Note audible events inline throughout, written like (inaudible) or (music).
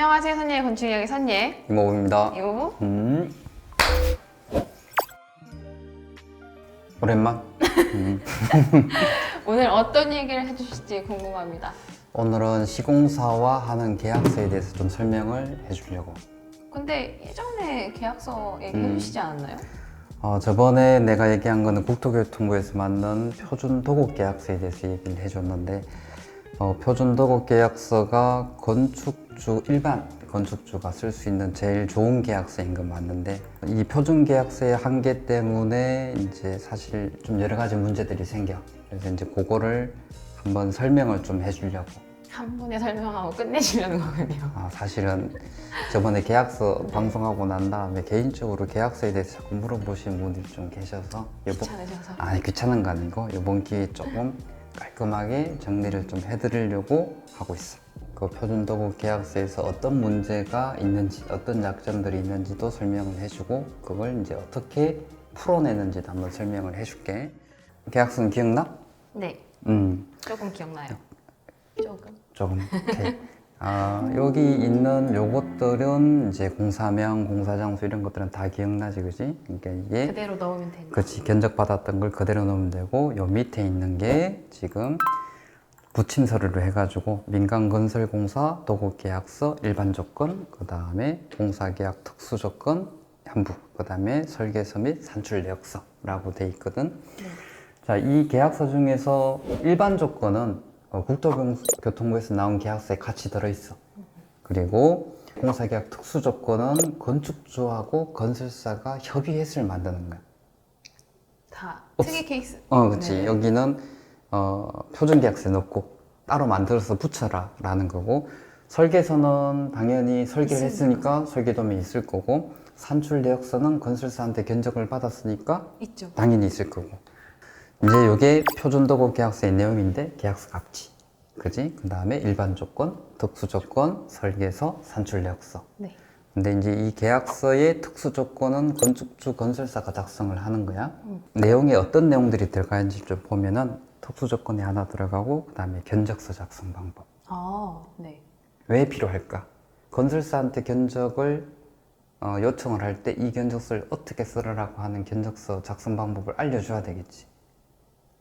안녕하세요, 선예 건축 이야기 선예 이모부입니다. 이모부. 음. 오랜만. 음. (laughs) 오늘 어떤 얘기를 해주실지 궁금합니다. 오늘은 시공사와 하는 계약서에 대해서 좀 설명을 해주려고. 근데 예전에 계약서 얘기해 음. 주시지 않았나요? 어, 저번에 내가 얘기한 거는 국토교통부에서 만든 표준 도급 계약서에 대해서 얘기를 해줬는데 어, 표준 도급 계약서가 건축 주 일반 건축주가 쓸 수 있는 제일 좋은 계약서인 건 맞는데 이 표준 계약서의 한계 때문에 이제 사실 좀 여러 가지 문제들이 생겨 그래서 이제 그거를 한번 설명을 좀 해주려고 한 번에 설명하고 끝내시려는 거군요. 아, 사실은 저번에 계약서 방송하고 난 다음에 개인적으로 계약서에 대해서 자꾸 물어보시는 분들이 좀 계셔서 이번 귀찮으셔서. 아니 귀찮은 거 아니고 이번 기회에 조금 깔끔하게 정리를 좀 해드리려고 하고 있어. 그 표준 도급 계약서에서 어떤 문제가 있는지, 어떤 약점들이 있는지도 설명을 해주고 그걸 이제 어떻게 풀어내는지도 한번 설명을 해줄게. 계약서는 기억나? 네, 음, 조금 기억나요. 조금. 조금. 오케이. 아, 여기 있는 요것들은 이제 공사명, 공사장소 이런 것들은 다 기억나지, 그지? 그러니까 이게 그대로 넣으면 되는 거. 그렇지 견적 받았던 걸 그대로 넣으면 되고 요 밑에 있는 게 지금 붙임 서류로 해가지고 민간 건설 공사 도급 계약서 일반 조건 그 다음에 공사 계약 특수 조건 한부 그 다음에 설계서 및 산출 내역서라고 돼 있거든. 자이 계약서 중에서 일반 조건은 어, 국토교통부에서 나온 계약서에 같이 들어있어. 그리고 공사계약 특수 조건은 건축주하고 건설사가 협의해서 만드는 거야. 다 없- 특이 케이스. 어, 그렇지. 네. 여기는 어, 표준계약서에 넣고 따로 만들어서 붙여라 라는 거고 설계서는 당연히 설계를 했으니까 설계도면 있을 거고 산출 내역서는 건설사한테 견적을 받았으니까 있죠. 당연히 있을 거고 이제 이게 표준도급 계약서의 내용인데 계약서 값지 그지? 그 다음에 일반 조건, 특수 조건, 설계서, 산출 내역서 네. 근데 이제 이 계약서의 특수 조건은 건축주 건설사가 작성을 하는 거야. 음. 내용에 어떤 내용들이 들어가 있는지 좀 보면은 특수 조건이 하나 들어가고 그다음에 견적서 작성 방법. 아, 네. 왜 필요할까? 건설사한테 견적을 어, 요청을 할 때 이 견적서를 어떻게 쓰라고 하는 견적서 작성 방법을 알려줘야 되겠지.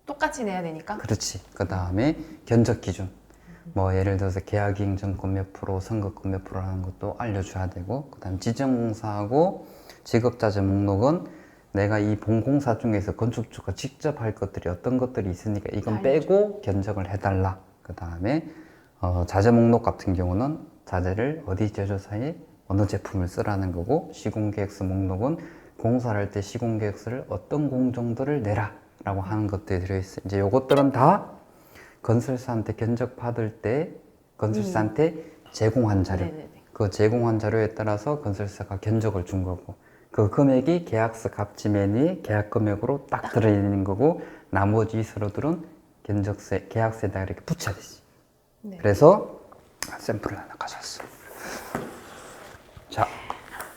똑같이 내야 되니까. 그렇지. 그 다음에 견적 기준. 뭐 예를 들어서 계약이익 점권 몇 프로, 선급금 몇 프로라는 것도 알려줘야 되고, 그 다음 지정공사하고 직업자재 목록은 내가 이 본공사 중에서 건축주가 직접 할 것들이 어떤 것들이 있으니까 이건. 빼고 견적을 해달라. 그 다음에 어, 자재 목록 같은 경우는 자재를 어디 제조사에 어느 제품을 쓰라는 거고, 시공계획서 목록은 공사를 할 때 시공계획서를 어떤 공정도를 내라. 라고 하는 것들이 들어있어요. 이제 요것들은 다 건설사한테 견적 받을 때 건설사한테 제공한 자료. 네네네. 그 제공한 자료에 따라서 건설사가 견적을 준 거고 그 금액이 계약서 값지 위에 계약 금액으로 딱 들어있는 거고 나머지 서류들은 견적세, 계약서에다 이렇게 붙여야 되지. 네. 그래서 샘플을 하나 가져왔어. 자,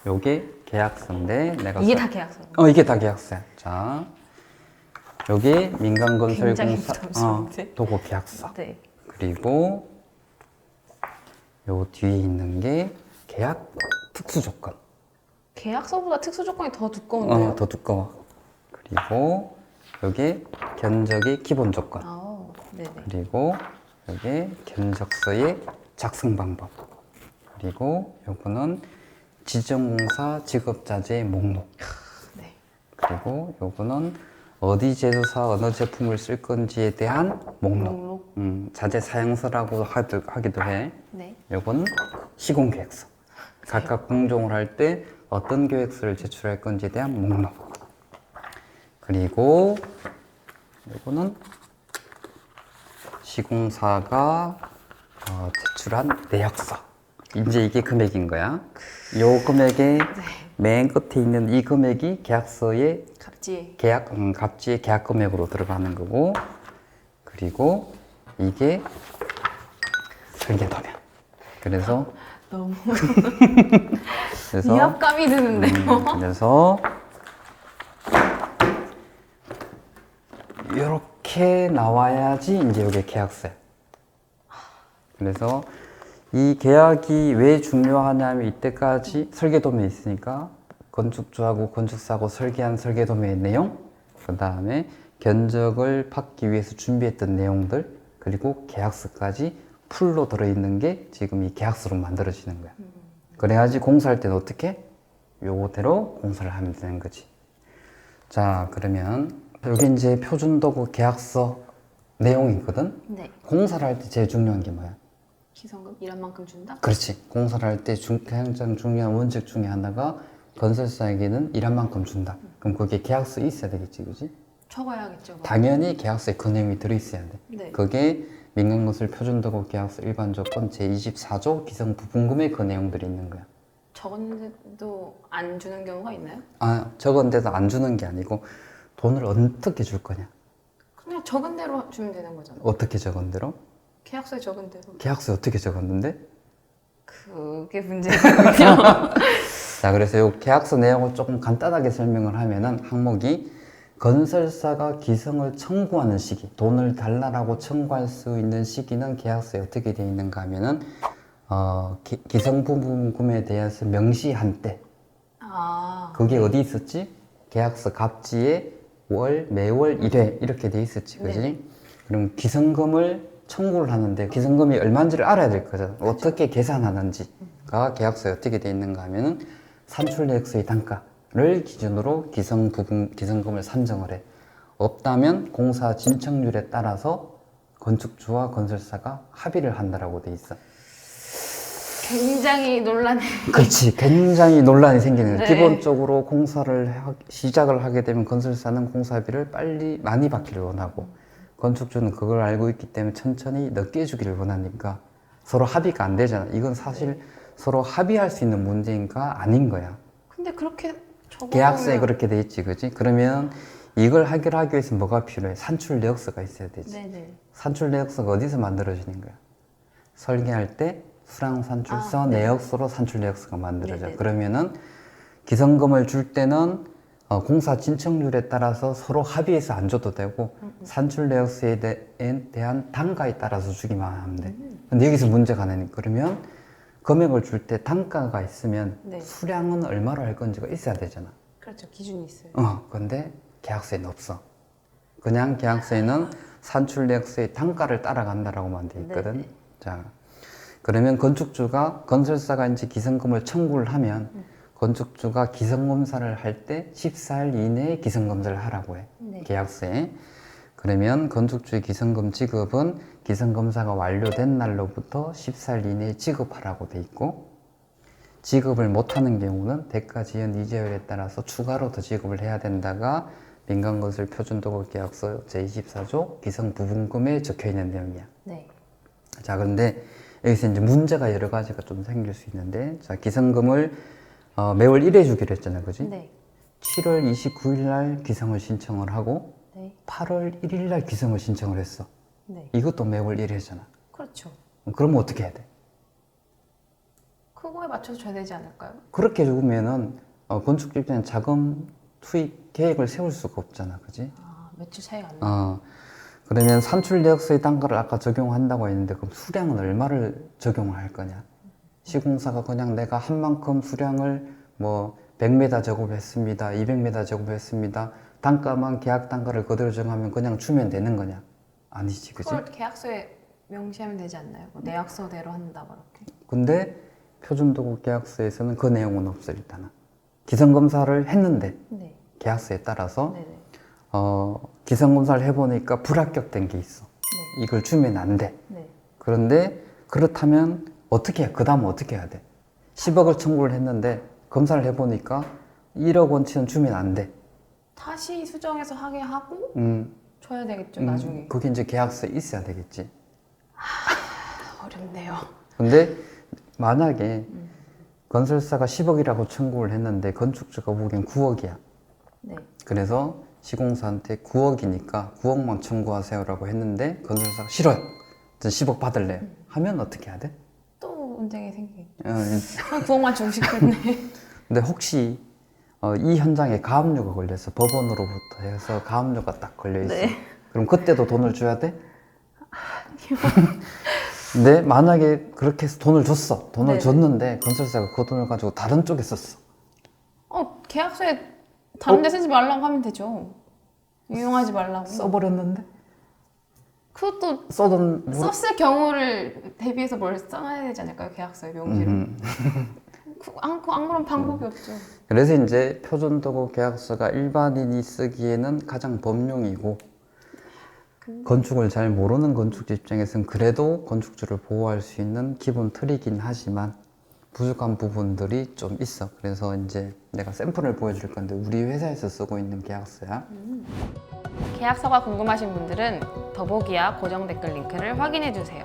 요게 계약서인데 내가 이게 써- 다 계약서. 어 이게 다 계약서야. 자, 여기 민간건설공사 어, 부담스러운데? 도고 계약서. 네. 그리고 요 뒤에 있는 게 계약 특수 조건. 계약서보다 특수 조건이 더 두꺼운데요. 어, 더 두꺼워. 그리고 여기 견적의 기본 조건. 아, 네네. 그리고 여기 견적서의 작성 방법. 그리고 요거는 지정공사 직업자재 목록. 네. 그리고 요거는 어디 제조사 어느 제품을 쓸 건지에 대한 목록. 목록. 음, 자재 사용서라고 하기도 해. 네. 요거는 시공 계획서. 각각 공종을 할 때 어떤 계획서를 제출할 건지에 대한 목록. 그리고 요거는 시공사가 어, 제출한 내역서. 이제 이게 금액인 거야. 요 금액의 맨 끝에 있는 이 금액이 계약서의 갑질. 계약 음, 갑지의 계약 금액으로 들어가는 거고 그리고 이게 설계도면 그래서 너무 (laughs) 그래서 위압감이 드는데요. 음, 그래서 이렇게 나와야지 이제 이게 계약서야. 그래서 이 계약이 왜 중요하냐면 이때까지 설계도면에 있으니까 건축주하고 건축사하고 설계한 설계도면의 내용, 그 다음에 견적을 받기 위해서 준비했던 내용들, 그리고 계약서까지 풀로 들어있는 게 지금 이 계약서로 만들어지는 거야. 그래야지 공사할 때는 어떻게? 요거대로 공사를 하면 되는 거지. 자, 그러면 여기 이제 표준도구 계약서 내용이거든? 네. 공사를 할 때 제일 중요한 게 뭐야? 기성금 일한 만큼 준다? 그렇지. 공사를 할 때 가장 중요한 원칙 중에 하나가 건설사에게는 일한 만큼 준다. 그럼 그게 계약서에 있어야 되겠지, 그지? 적어야겠죠. 뭐. 당연히 계약서에 그 내용이 들어있어야 돼. 네. 그게 민간건설 표준도구 계약서 일반 조건 제24조 기성 부분금의 그 내용들이 있는 거야. 적었는데도 안 주는 경우가 있나요? 아, 적은데도 안 주는 게 아니고 돈을 어떻게 줄 거냐? 그냥 적은 대로 주면 되는 거잖아요. 어떻게 적은 대로? 계약서에 적은 대로. 계약서에 어떻게 적었는데? 그게 문제거든요. (laughs) 자, 그래서 이 계약서 내용을 조금 간단하게 설명을 하면은 항목이 건설사가 기성을 청구하는 시기, 돈을 달라라고 청구할 수 있는 시기는 계약서에 어떻게 되어 있는가 하면은 어, 기, 기성 부분금에 대해서 명시한 때, 아. 그게 어디 있었지? 계약서 갑지에 월, 매월 1회 이렇게 돼 있었지, 그지? 그럼 기성금을 청구를 하는데 기성금이 얼마인지를 알아야 될 거잖아. 어떻게 계산하는지가 계약서에 어떻게 돼 있는가 하면은 산출계약서의 단가 를 기준으로 기성 부분 기성금을 산정을 해. 없다면 공사 진척률에 따라서 건축주와 건설사가 합의를 한다라고 돼 있어. 굉장히 논란이. (laughs) 그렇지. 굉장히 논란이 생기는. 네. 기본적으로 공사를 하- 시작을 하게 되면 건설사는 공사비를 빨리 많이 받기를 원하고 건축주는 그걸 알고 있기 때문에 천천히 늦게 주기를 원하니까 서로 합의가 안 되잖아. 이건 사실 서로 합의할 수 있는 문제인가 아닌 거야. 근데 그렇게. 계약서에 그렇게 돼 있지, 그지? 그러면 이걸 해결하기 위해서 뭐가 필요해? 산출 내역서가 있어야 되지. 네네. 산출 내역서가 어디서 만들어지는 거야? 설계할 때 수량 산출서 아, 네. 내역서로 산출 내역서가 만들어져. 네네. 그러면은 기성금을 줄 때는 어, 공사 진척률에 따라서 서로 합의해서 안 줘도 되고 음, 산출 내역서에 대, 한 단가에 따라서 주기만 하면 돼. 음. 근데 여기서 문제가 나니 그러면 금액을 줄 때 단가가 있으면 네. 수량은 얼마로 할 건지가 있어야 되잖아. 그렇죠. 기준이 있어요. 어, 근데 계약서에는 없어. 그냥 계약서에는 (laughs) 산출 내역서의 단가를 따라간다라고만 돼 있거든. 네네. 자, 그러면 건축주가 건설사가 이제 기성금을 청구를 하면 음. 건축주가 기성검사를 할 때 14일 이내에 기성검사를 하라고 해. 네. 계약서에. 그러면 건축주의 기성금 지급은 기성검사가 완료된 날로부터 14일 이내에 지급하라고 돼 있고 지급을 못하는 경우는 대가 지연 이자율에 따라서 추가로 더 지급을 해야 된다가 민간건설 표준도급 계약서 제24조 기성 부분금에 적혀 있는 내용이야. 네. 자, 그런데 여기서 이제 문제가 여러 가지가 좀 생길 수 있는데, 자, 기성금을 어, 매월 1회 주기로 했잖아, 그지? 네. 7월 29일 날 기성을 신청을 하고, 네. 8월 1일 날 기성을 신청을 했어. 네. 이것도 매월 1회잖아. 그렇죠. 그러면 어떻게 해야 돼? 그거에 맞춰서 줘야 되지 않을까요? 그렇게 죽으면은 어, 건축 집단은 자금 투입 계획을 세울 수가 없잖아, 그지? 아, 며칠 차이가 안 나. 어, 그러면 산출 내역서의 단가를 아까 적용한다고 했는데 그럼 수량은 얼마를 적용을 할 거냐? 시공사가 그냥 내가 한 만큼 수량을 뭐 100m 작업했습니다, 200m 작업했습니다. 단가만 계약 단가를 그대로 정하면 그냥 주면 되는 거냐? 아니지, 그지? 그걸 계약서에 명시하면 되지 않나요? 뭐 내약서대로 한다 뭐 이렇게. 근데 표준도급 계약서에서는 그 내용은 없어 일단은. 기성검사를 했는데 네. 계약서에 따라서 네네. 어, 기성검사를 해보니까 불합격된 게 있어. 네. 이걸 주면 안 돼. 네. 그런데 그렇다면 어떻게 해? 그 다음 어떻게 해야 돼? 10억을 청구를 했는데 검사를 해보니까 1억 원치는 주면 안 돼. 다시 수정해서 하게 하고 음, 줘야 되겠죠 음, 나중에. 그게 이제 계약서에 있어야 되겠지. 아, 어렵네요. 근데 만약에 건설사가 10억이라고 청구를 했는데 건축주가 보기엔 9억이야. 네. 그래서 시공사한테 9억이니까 9억만 청구하세요라고 했는데 건설사가 싫어요. 저 10억 받을래. 하면 어떻게 해야 돼? 또 논쟁이 생기겠죠. 어, 한 9억만 주고 싶겠네. 근데 혹시 어, 이 현장에 가압류가 걸려서 법원으로부터 해서 가압류가 딱 걸려 있어. 네. 그럼 그때도 돈을 줘야 돼? 근데 (laughs) 만약에 그렇게 해서 돈을 줬어. 돈을 네네. 줬는데 건설사가 그 돈을 가지고 다른 쪽에 썼어. 어 계약서에 다른 데 쓰지 말라고 하면 되죠. 이용하지 말라고. 써버렸는데 그것도 써던 뭐- 썼을 경우를 대비해서 뭘 써놔야 되지 않을까요? 계약서에 명시로. 음. (laughs) 그, 안, 그 아무런 방법이 없죠. 그래서 이제 표준도고 계약서가 일반인이 쓰기에는 가장 범용이고 건축을 잘 모르는 건축주 입장에서는 그래도 건축주를 보호할 수 있는 기본 틀이긴 하지만 부족한 부분들이 좀 있어. 그래서 이제 내가 샘플을 보여줄 건데 우리 회사에서 쓰고 있는 계약서야. 계약서가 궁금하신 분들은 더보기와 고정 댓글 링크를 확인해 주세요.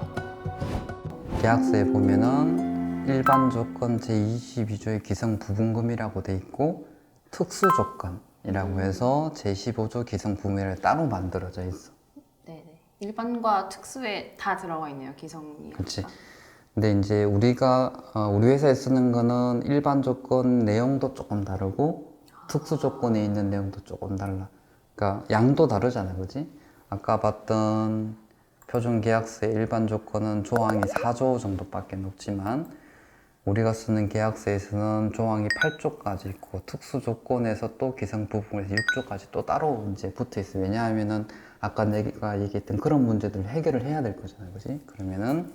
계약서에 보면은 일반 조건 제22조의 기성 부분금이라고 돼 있고 특수 조건이라고 해서 제15조 기성 부분이라 따로 만들어져 있어. 네네. 일반과 특수에 다 들어가 있네요. 기성이. 그렇지. 근데 이제 우리가 어, 우리 회사에 쓰는 거는 일반 조건 내용도 조금 다르고 특수 조건에 있는 내용도 조금 달라. 그러니까 양도 다르잖아, 그지? 아까 봤던 표준 계약서의 일반 조건은 조항이 4조 정도밖에 없지만 우리가 쓰는 계약서에서는 조항이 8조까지 있고 특수 조건에서 또 기성 부분에서 6조까지 또 따로 이제 붙어 있어. 요 왜냐하면은 아까 내가 얘기했던 그런 문제들을 해결을 해야 될 거잖아, 그지? 그러면은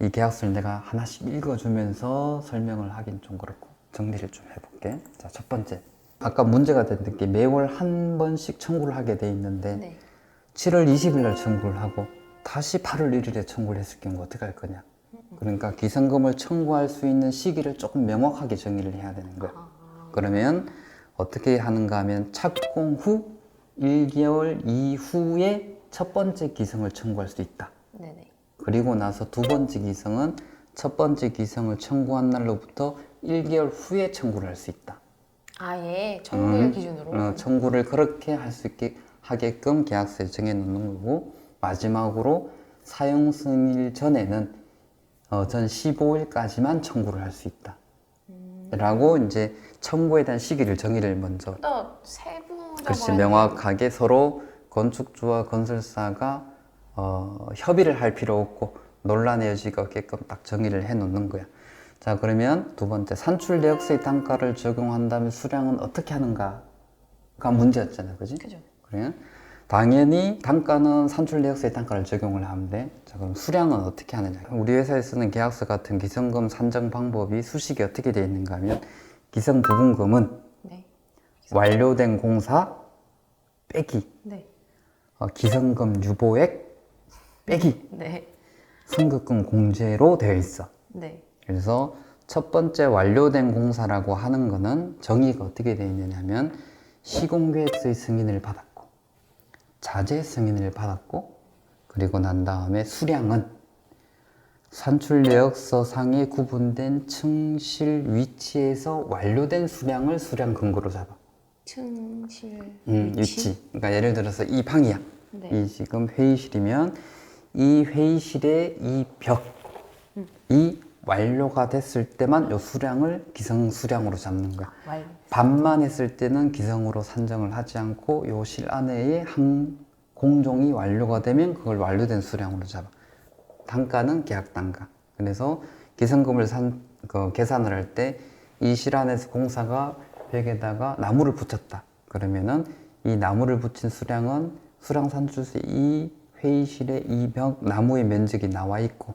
이 계약서를 내가 하나씩 읽어주면서 설명을 하긴 좀 그렇고 정리를 좀 해볼게. 자, 첫 번째. 아까 문제가 됐던 게 매월 한 번씩 청구를 하게 돼 있는데 네. 7월 20일 날 청구를 하고 다시 8월 1일에 청구를 했을 경우 어떻게 할 거냐. 그러니까 기성금을 청구할 수 있는 시기를 조금 명확하게 정의를 해야 되는 거야. 그러면 어떻게 하는가 하면 착공 후 1개월 이후에 첫 번째 기성을 청구할 수 있다. 네네. 그리고 나서 두 번째 기성은 첫 번째 기성을 청구한 날로부터 1개월 후에 청구를 할 수 있다. 아예 청구일 음, 기준으로. 어, 청구를 그렇게 할 수 있게 하게끔 계약서에 정해 놓는 거고 마지막으로 사용 승일 전에는 어, 전 15일까지만 청구를 할 수 있다. 라고 이제 청구에 대한 시기를 정의를 먼저 또 세부적으로. 명확하게 서로 건축주와 건설사가 어, 협의를 할 필요 없고 논란의 여지가 없게끔 딱 정의를 해 놓는 거야. 자 그러면 두 번째 산출 내역서의 단가를 적용한다면 수량은 어떻게 하는가가 문제였잖아, 그지? 그죠. 그러면 당연히 단가는 산출 내역서의 단가를 적용을 하면 돼. 자 그럼 수량은 어떻게 하느냐? 우리 회사에 쓰는 계약서 같은 기성금 산정 방법이 수식이 어떻게 되어 있는가 하면 기성 부분금은 네. 완료된 공사 빼기 네. 어, 기성금 유보액 빼기 네. 선급금 공제로 되어 있어. 네. 그래서 첫 번째 완료된 공사라고 하는 거는 정의가 어떻게 되어 있느냐면 시공계획서의 승인을 받았고 자재 승인을 받았고 그리고 난 다음에 수량은 산출 내역서 상에 구분된 층실 위치에서 완료된 수량을 수량 근거로 잡아. 층실 음, 위치. 그러니까 예를 들어서 이 방이야. 네. 이 지금 회의실이면 이 회의실의 이 벽이 완료가 됐을 때만 요 수량을 기성 수량으로 잡는 거야. 완료. 반만 했을 때는 기성으로 산정을 하지 않고 요 실 안에의 한 공종이 완료가 되면 그걸 완료된 수량으로 잡아. 단가는 계약 단가. 그래서 기성금을 산, 그 계산을 할 때 이 실 안에서 공사가 벽에다가 나무를 붙였다. 그러면은 이 나무를 붙인 수량은 수량 산출세 이 회의실에 이벽 나무의 면적이 나와 있고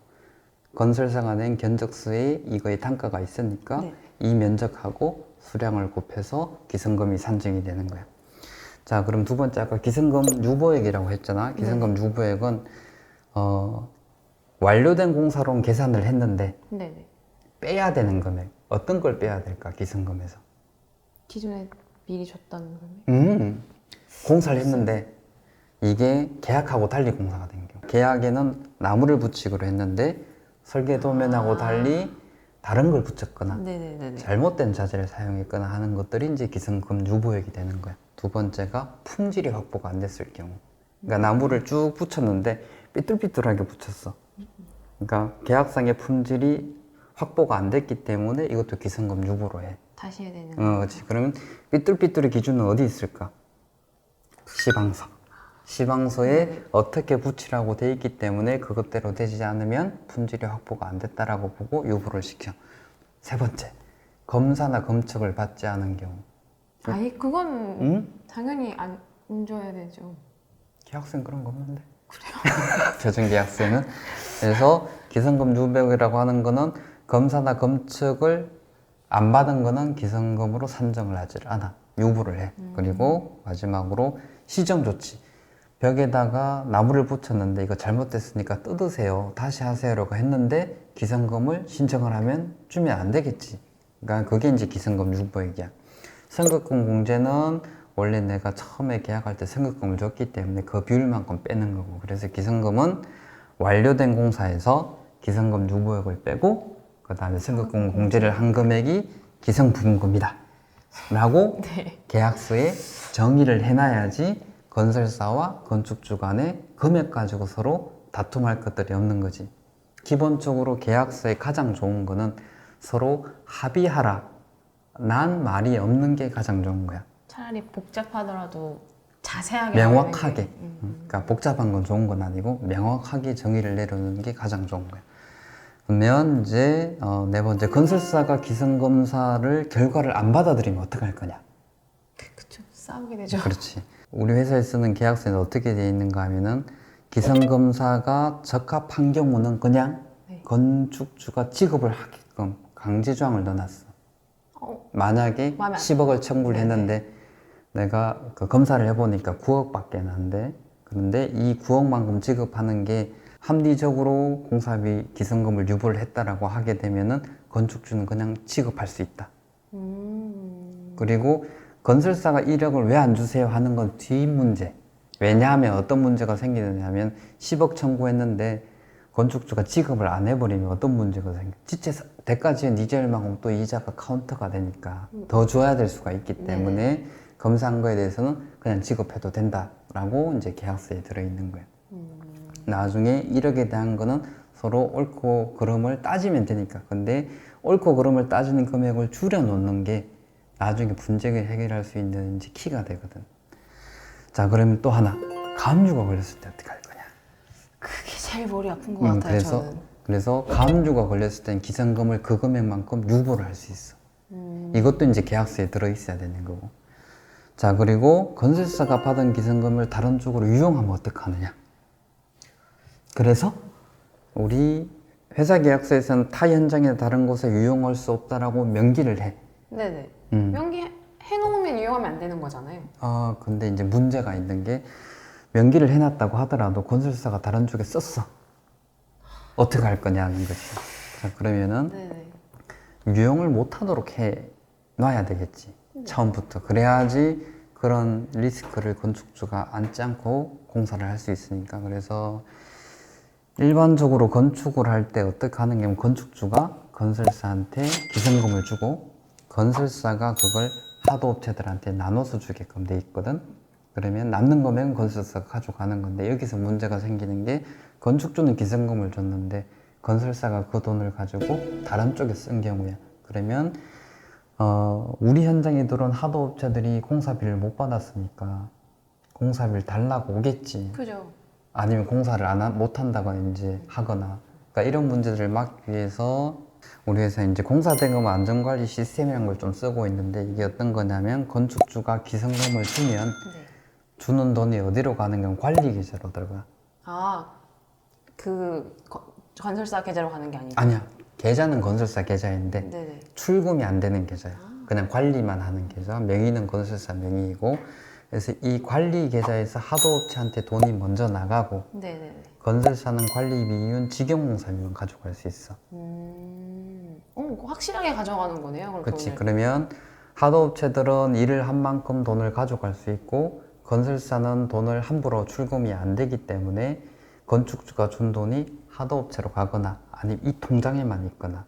건설사가 낸 견적서에 이거의 단가가 있으니까 네. 이 면적하고 수량을 곱해서 기성금이 산정이 되는 거야. 자, 그럼 두 번째 아까 기성금 유보액이라고 했잖아. 기성금 유보액은 어, 완료된 공사로는 계산을 했는데 네네. 빼야 되는 금액 어떤 걸 빼야 될까 기성금에서? 기존에 미리 줬던 금액. 음, 공사를 했는데 이게 계약하고 달리 공사가 된 경우 계약에는 나무를 붙이기로 했는데 설계 도면하고 달리 다른 걸 붙였거나 네네네네. 잘못된 자재를 사용했거나 하는 것들이 이제 기성금 유보액이 되는 거야. 두 번째가 품질이 확보가 안 됐을 경우. 그러니까 나무를 쭉 붙였는데 삐뚤삐뚤하게 붙였어. 그러니까 계약상의 품질이 확보가 안 됐기 때문에 이것도 기성금 유보로 해. 다시 해야 되는. 어, 그렇지. 그러면 삐뚤삐뚤의 기준은 어디 있을까? 시방서. 시방서에 어떻게 붙이라고 돼 있기 때문에 그것대로 되지 않으면 품질이 확보가 안 됐다라고 보고 유보를 시켜. 세 번째, 검사나 검측을 받지 않은 경우. 아니 그건 응? 당연히 안, 안 줘야 되죠. 계약서는 그런 거 없는데. 그래요? (laughs) 표준 계약서에는. 그래서 기성금 유보액이라고 하는 거는 검사나 검측을 안 받은 거는 기성금으로 산정을 하지 않아. 유보를 해. 그리고 마지막으로 시정 조치. 벽에다가 나무를 붙였는데 이거 잘못됐으니까 뜯으세요. 다시 하세요라고 했는데 기성금을 신청을 하면 주면 안 되겠지. 그러니까 그게 이제 기성금 유보액이야. 선급금 공제는 원래 내가 처음에 계약할 때 선급금을 줬기 때문에 그 비율만큼 빼는 거고 그래서 기성금은 완료된 공사에서 기성금 유보액을 빼고 그 다음에 선급금 공제를 한 금액이 기성부분금이다 라고 네. 계약서에 정의를 해놔야지 건설사와 건축주 간에 금액 가지고 서로 다툼할 것들이 없는 거지 기본적으로 계약서에 가장 좋은 거는 서로 합의하라 난 말이 없는 게 가장 좋은 거야 차라리 복잡하더라도 자세하게 명확하게. 음. 음, 그러니까 복잡한 건 좋은 건 아니고 명확하게 정의를 내려놓는 게 가장 좋은 거예요. 그러면 이제 어, 네 번째 건설사가 기성검사를 결과를 안 받아들이면 어떡할 거냐? 그쵸 싸우게 되죠. 그렇지. 우리 회사에 쓰는 계약서에는 어떻게 되어 있는가 하면은 기성검사가 적합한 경우는 그냥 네. 건축주가 지급을 하게끔 강제 조항을 넣어놨어. 어, 만약에 마음에 안 10억을 청구를 네네. 했는데 내가 그 검사를 해보니까 9억밖에 난데 그런데 이 9억만큼 지급하는 게 합리적으로 공사비 기성금을 유보를 했다라고 하게 되면은 건축주는 그냥 지급할 수 있다. 음, 그리고 건설사가 1억을 왜 안 주세요 하는 건뒤 문제. 왜냐하면 어떤 문제가 생기느냐면 10억 청구했는데 건축주가 지급을 안 해버리면 어떤 문제가 생겨? 지체 대가 지은 이자율만큼 또 이자가 카운터가 되니까 더 줘야 될 수가 있기 때문에 검사한 거에 대해서는 그냥 지급해도 된다라고 이제 계약서에 들어있는 거예요. 나중에 1억에 대한 거는 서로 옳고 그름을 따지면 되니까. 근데 옳고 그름을 따지는 금액을 줄여놓는 게 나중에 문제를 해결할 수 있는 키가 되거든. 자, 그러면 또 하나. 가압류가 걸렸을 때 어떻게 할 거냐? 그게 제일 머리 아픈 것 음, 같아요. 그래서 저는. 그래서 가압류가 걸렸을 땐 기성금을 그 금액만큼 유보를 할 수 있어. 음, 이것도 이제 계약서에 들어 있어야 되는 거고. 자, 그리고 건설사가 받은 기성금을 다른 쪽으로 유용하면 어떡하느냐? 그래서 우리 회사 계약서에서는 타 현장이나 다른 곳에 유용할 수 없다라고 명기를 해. 네네. 음. 명기 해놓으면 이용하면 안 되는 거잖아요. 아, 근데 이제 문제가 있는 게 명기를 해놨다고 하더라도 건설사가 다른 쪽에 썼어. 어떻게 할 거냐는 거지. 자, 그러면은 네네. 유용을 못하도록 해 놔야 되겠지 처음부터 그래야지 그런 리스크를 건축주가 안지 않고 공사를 할 수 있으니까 그래서 일반적으로 건축을 할 때 어떻게 하는 게 건축주가 건설사한테 기성금을 주고 건설사가 그걸 하도업체들한테 나눠서 주게끔 돼 있거든 그러면 남는 금액은 건설사가 가져가는 건데 여기서 문제가 생기는 게 건축주는 기성금을 줬는데 건설사가 그 돈을 가지고 다른 쪽에 쓴 경우야. 그러면 어, 우리 현장에 들어온 하도업체들이 공사비를 못 받았으니까 공사비를 달라고 오겠지. 그죠. 아니면 공사를 안 하- 못 한다거나 이제 하거나. 그러니까 이런 문제들을 막기 위해서 우리 회사 이제 공사 대금 안전관리 시스템이라는 걸 좀 쓰고 있는데 이게 어떤 거냐면 건축주가 기성금을 주면 네. 주는 돈이 어디로 가는 건 관리 계좌로 들어가. 아, 그 거- 건설사 계좌로 가는 게 아니고. 아니야. 계좌는 건설사 계좌인데 네네. 출금이 안 되는 계좌야. 그냥 관리만 하는 계좌. 명의는 건설사 명의이고. 그래서 이 관리 계좌에서 하도업체한테 돈이 먼저 나가고 네네네. 건설사는 관리비 이윤 직영공사비만 가져갈 수 있어. 음, 어, 확실하게 가져가는 거네요. 그렇지. 그러면 하도업체들은 일을 한 만큼 돈을 가져갈 수 있고 건설사는 돈을 함부로 출금이 안 되기 때문에 건축주가 준 돈이 하도업체로 가거나 아니면 이 통장에만 있거나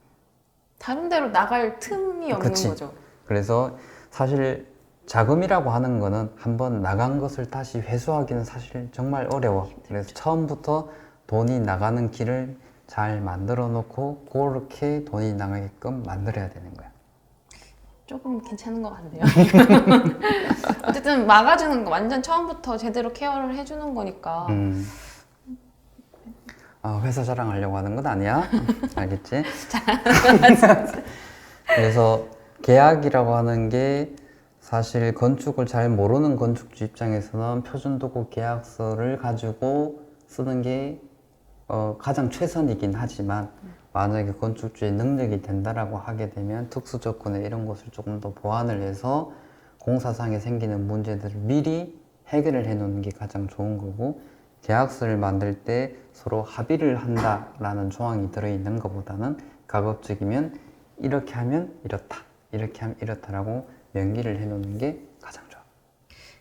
다른 데로 나갈 틈이 없는 그치. 거죠. 그래서 사실 자금이라고 하는 거는 한번 나간 것을 다시 회수하기는 사실 정말 어려워. 그래서 처음부터 돈이 나가는 길을 잘 만들어 놓고 그렇게 돈이 나가게끔 만들어야 되는 거야. 조금 괜찮은 것 같네요. (laughs) 어쨌든 막아주는 거 완전 처음부터 제대로 케어를 해주는 거니까 음. 아, 회사 자랑하려고 하는 건 아니야. (laughs) 알겠지? (laughs) 그래서 계약이라고 하는 게 사실 건축을 잘 모르는 건축주 입장에서는 표준도구 계약서를 가지고 쓰는 게 어, 가장 최선이긴 하지만 만약에 건축주의 능력이 된다라고 하게 되면 특수 조건에 이런 것을 조금 더 보완을 해서 공사상에 생기는 문제들을 미리 해결을 해 놓는 게 가장 좋은 거고 계약서를 만들 때 서로 합의를 한다라는 조항이 들어 있는 것보다는 가급적이면 이렇게 하면 이렇다 이렇게 하면 이렇다라고 명기를 해 놓는 게 가장 좋아.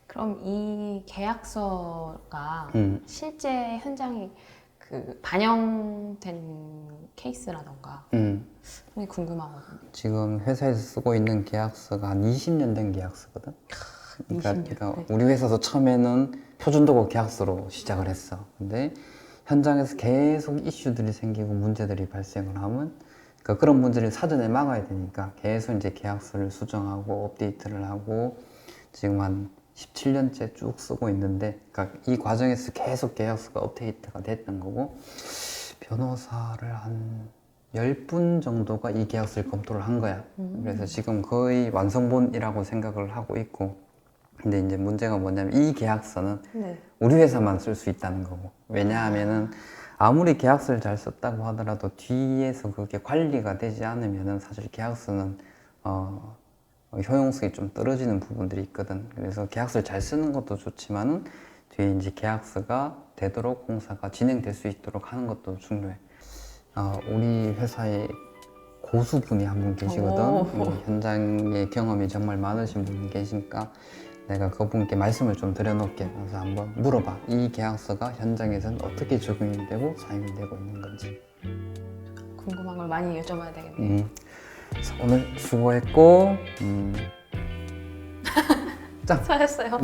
그럼 이 계약서가 음. 실제 현장에 그 반영된 케이스라던가 음. 그게 궁금하거든요. 지금 회사에서 쓰고 있는 계약서가 한 20년 된 계약서거든. 그러니까, 20년, 그러니까 네. 우리 회사도 처음에는 표준도구 계약서로 시작을 했어. 근데 현장에서 계속 이슈들이 생기고 문제들이 발생을 하면 그러니까 그런 문제를 사전에 막아야 되니까 계속 이제 계약서를 수정하고 업데이트를 하고 지금 한 17년째 쭉 쓰고 있는데 그러니까 이 과정에서 계속 계약서가 업데이트가 됐던 거고 변호사를 한 10분 정도가 이 계약서를 검토를 한 거야. 그래서 지금 거의 완성본이라고 생각을 하고 있고 근데 이제 문제가 뭐냐면 이 계약서는 네. 우리 회사만 쓸 수 있다는 거고 왜냐하면은 아무리 계약서를 잘 썼다고 하더라도 뒤에서 그게 관리가 되지 않으면은 사실 계약서는 어, 어, 효용성이 좀 떨어지는 부분들이 있거든. 그래서 계약서를 잘 쓰는 것도 좋지만은 뒤에 이제 계약서가 되도록 공사가 진행될 수 있도록 하는 것도 중요해. 어, 우리 회사에 고수분이 한 분 계시거든. 오. 뭐 현장의 경험이 정말 많으신 분이 계시니까 내가 그분께 말씀을 좀 드려놓을게. 그래서 한번 물어봐. 이 계약서가 현장에서는 어떻게 적용이 되고 사용이 되고 있는 건지. 궁금한 걸 많이 여쭤봐야 되겠네요. 음. 그래서 오늘 수고했고, 음, (laughs) 수고하셨어요.